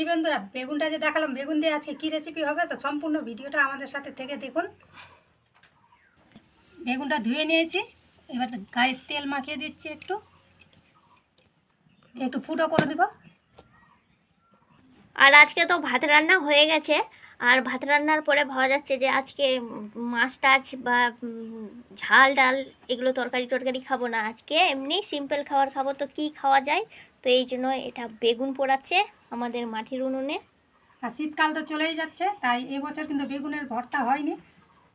কি বন্ধুরা, বেগুনটা যে দেখালাম, বেগুন দিয়ে আজকে কী রেসিপি হবে, তো সম্পূর্ণ ভিডিওটা আমাদের সাথে থেকে দেখুন। বেগুনটা ধুয়ে নিয়েছি, এবার গায়ে তেল মাখিয়ে দিচ্ছি একটু। একটু ফুটো করে দিব। আর আজকে তো ভাত রান্না হয়ে গেছে, আর ভাত রান্নার পরে ভাবা যাচ্ছে যে আজকে মাছ টাছ বা ঝাল ডাল, এগুলো তরকারি টরকারি খাব না। আজকে এমনি সিম্পল খাবার খাব, তো কি খাওয়া যায়? তো এই জন্য এটা বেগুন পোড়াচ্ছে আমাদের মাটির উনুনে। আর শীতকাল তো চলেই যাচ্ছে তাই এবছর কিন্তু বেগুনের ভর্তা হয়নি।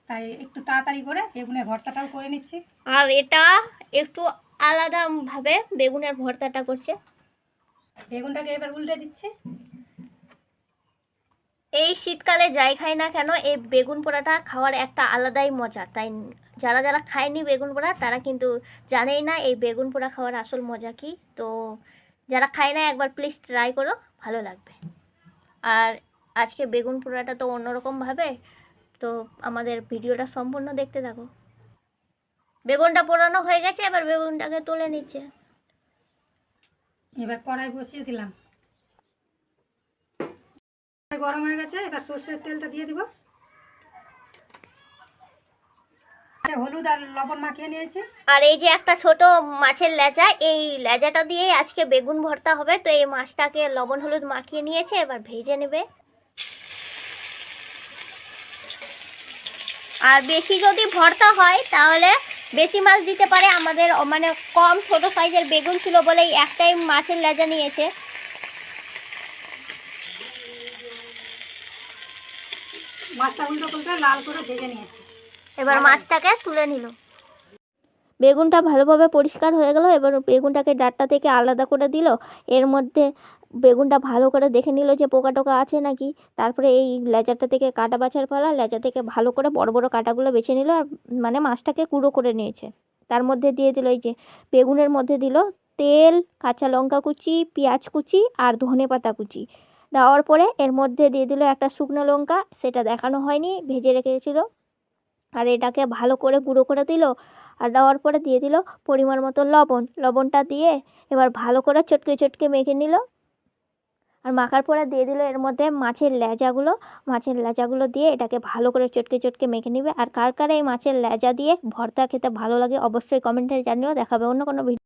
তাই একটু তাড়াতাড়ি করে বেগুনের ভর্তাটাও করে নিচ্ছি। আর এটা একটু আলাদাভাবে বেগুনের ভর্তাটা করছে। বেগুনটাকে এবার উল্টে দিচ্ছি। এই শীতকালে যাই খাই না কেন এই বেগুন পোড়াটা খাওয়ার একটা আলাদাই মজা। তাই যারা যারা খায়নি বেগুন পোড়া তারা কিন্তু জানেই না এই বেগুন পোড়া খাওয়ার আসল মজা কি। তো যারা খায় না, একবার প্লিজ ট্রাই করো, ভালো লাগবে। আর আজকে বেগুন পোড়াটা তো অন্যরকমভাবে তো আমাদের ভিডিওটা সম্পূর্ণ দেখতে থাকো। বেগুনটা পোড়ানো হয়ে গেছে, এবার বেগুনটাকে তুলে নিচ্ছে। এবার কড়াই বসিয়ে দিলাম। গরম হয়ে গেছে, এবার সর্ষের তেলটা দিয়ে দিব। হলুদ আর লবণ মাখিয়ে নিয়েছি। আর এই যে একটা ছোট মাছের লেজা এই লেজাটা দিয়ে আজকে বেগুন ভর্তা হবে। তো এই মাছটাকে লবণ হলুদ মাখিয়ে নিয়েছে এবার ভেজে নেবে। আর বেশি যদি ভর্তা হয় তাহলে বেশি মাছ দিতে পারে আমাদের মানে কম ছোট সাইজের বেগুন ছিল বলেই একটাই মাছের লেজা নিয়েছে। মাছটা উল্টো লাল করে ভেজে নিয়েছি। এবার মাছটাকে তুলে নিল। বেগুনটা ভালোভাবে পরিষ্কার হয়ে গেল এবার বেগুনটাকে ডাঁটটা থেকে আলাদা করে দিল। এর মধ্যে বেগুনটা ভালো করে দেখে নিল যে পোকা টোকা আছে নাকি। তারপরে এই লেজারটা থেকে কাটা বাছার ফলা লেজা থেকে ভালো করে বড় বড় কাটাগুলো বেছে নিল আর মানে মাছটাকে কুড়ো করে নিয়েছে। তার মধ্যে দিয়ে দিল এই যে বেগুনের মধ্যে দিল তেল কাঁচা লঙ্কা কুচি পেঁয়াজ কুচি আর ধনে পাতা কুচি। দেওয়ার পরে এর মধ্যে দিয়ে দিল একটা শুকনো লঙ্কা সেটা দেখানো হয়নি ভেজে রেখেছিল। আর এটাকে ভালো করে গুঁড়ো করে দিল আর দেওয়ার পরে দিয়ে দিল পরিমাণ মতো লবণ। লবণটা দিয়ে এবার ভালো করে চটকে চটকে মেখে নিল। আর মাখার পরে দিয়ে দিল এর মধ্যে মাছের লেজাগুলো। মাছের লেজাগুলো দিয়ে এটাকে ভালো করে চটকে চটকে মেখে নিবে। আর কার কার এই মাছের লেজা দিয়ে ভর্তা খেতে ভালো লাগে অবশ্যই কমেন্টে জানিও। দেখাবে অন্য কোনো ভিডিও